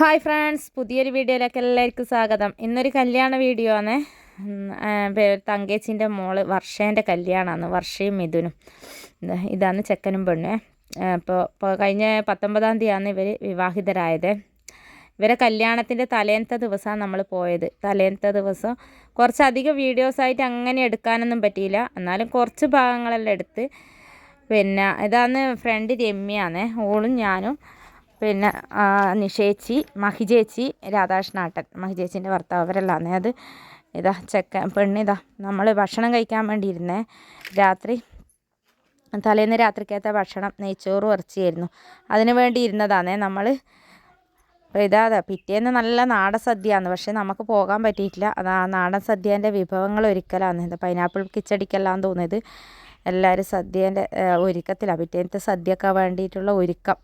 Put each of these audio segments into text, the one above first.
Hi friends പുതിയൊരു വീഡിയോയിലേക്ക് എല്ലാവർക്കും സ്വാഗതം. ഇന്നൊരു കല്യാണ വീഡിയോ ആണ്. തങ്കേച്ചിന്റെ മോൾ വർഷേന്റെ കല്യാണമാണ് വർഷയും മിഥുനും. ഇതാണ് ചെക്കനും പെണ്ണേ. അപ്പോൾ ഇപ്പോൾ കഴിഞ്ഞ പത്തൊമ്പതാം തീയതിയാണ് ഇവർ വിവാഹിതരായത്. ഇവരെ കല്യാണത്തിന്റെ തലേന്നത്തെ ദിവസമാണ് നമ്മൾ പോയത്. തലേന്നത്തെ ദിവസം കുറച്ചധികം വീഡിയോസായിട്ട് അങ്ങനെ എടുക്കാനൊന്നും പറ്റിയില്ല. എന്നാലും കുറച്ച് ഭാഗങ്ങളെല്ലാം എടുത്ത് പിന്നെ ഇതാണ് ഫ്രണ്ട് രമ്യാണ് ഓളും ഞാനും. പിന്നെ നിഷേച്ചി മഹിജേച്ചി രാധാകൃഷ്ണാട്ടൻ. മഹിജേച്ചിന്റെ ഭർത്താവ് അവരെല്ലാം അത് ഇതാ ചെക്ക പെണ്ണിതാ നമ്മൾ ഭക്ഷണം കഴിക്കാൻ വേണ്ടി ഇരുന്നേ രാത്രി തലേന്ന് രാത്രിക്കത്തെ ഭക്ഷണം നെയ്ച്ചോറും ഇറച്ചിയായിരുന്നു. അതിന് വേണ്ടി ഇരുന്നതാണേ നമ്മൾ ഇതാ പിറ്റേന്ന് നല്ല നാടൻ സദ്യയാണ് പക്ഷേ നമുക്ക് പോകാൻ പറ്റിയിട്ടില്ല. അത് ആ നാടൻ സദ്യേന്റെ വിഭവങ്ങൾ ഒരുക്കലാണ് ഇത് പൈനാപ്പിൾ കിച്ചടിക്കെല്ലാം തോന്നിയത് എല്ലാവരും സദ്യേന്റെ ഒരുക്കത്തിലാണ് പിറ്റേന്നത്തെ സദ്യയൊക്കെ വേണ്ടിയിട്ടുള്ള ഒരുക്കം.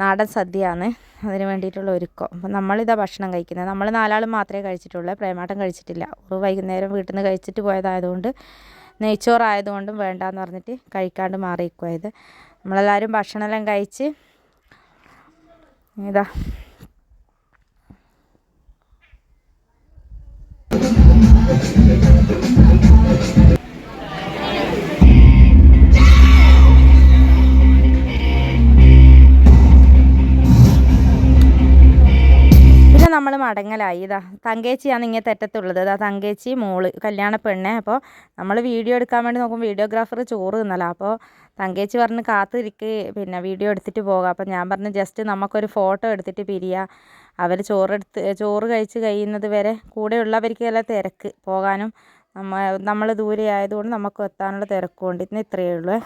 നാടൻ സദ്യയാണ് അതിന് വേണ്ടിയിട്ടുള്ള ഒരുക്കം. അപ്പം നമ്മളിതാ ഭക്ഷണം കഴിക്കുന്നത്. നമ്മൾ നാലാൾ മാത്രമേ കഴിച്ചിട്ടുള്ളൂ. പ്രേമാട്ടം കഴിച്ചിട്ടില്ല. വൈകുന്നേരം വീട്ടിൽ നിന്ന് കഴിച്ചിട്ട് പോയതായതുകൊണ്ട് നെയ്ച്ചോറായതുകൊണ്ടും വേണ്ടാന്ന് പറഞ്ഞിട്ട് കഴിക്കാണ്ട് മാറിയിരിക്കുമായത് നമ്മളെല്ലാവരും ഭക്ഷണമെല്ലാം കഴിച്ച് ഇതാ. നമ്മൾ മടങ്ങലായി. ഇതാ തങ്കേച്ചിയാണ് ഇങ്ങനെ തെറ്റത്തുള്ളത്. ഇതാ തങ്കേച്ചി മോൾ കല്യാണ പെണ്ണെ. അപ്പോൾ നമ്മൾ വീഡിയോ എടുക്കാൻ വേണ്ടി നോക്കും വീഡിയോഗ്രാഫർ ചോറ് തിന്നല. അപ്പോൾ തങ്കേച്ചി പറഞ്ഞ് കാത്തിരിക്ക് പിന്നെ വീഡിയോ എടുത്തിട്ട് പോകാം. അപ്പോൾ ഞാൻ പറഞ്ഞു ജസ്റ്റ് നമുക്കൊരു ഫോട്ടോ എടുത്തിട്ട് പിരിയാ. അവർ ചോറെടുത്ത് ചോറ് കഴിച്ച് കഴിയുന്നത് വരെ കൂടെയുള്ളവർക്കെല്ലാം തിരക്ക്. പോകാനും നമ്മ നമ്മൾ ദൂരെ ആയതുകൊണ്ട് നമുക്ക് എത്താനുള്ള തിരക്കുകൊണ്ട് ഇന്ന് ഇത്രയേ ഉള്ളൂ.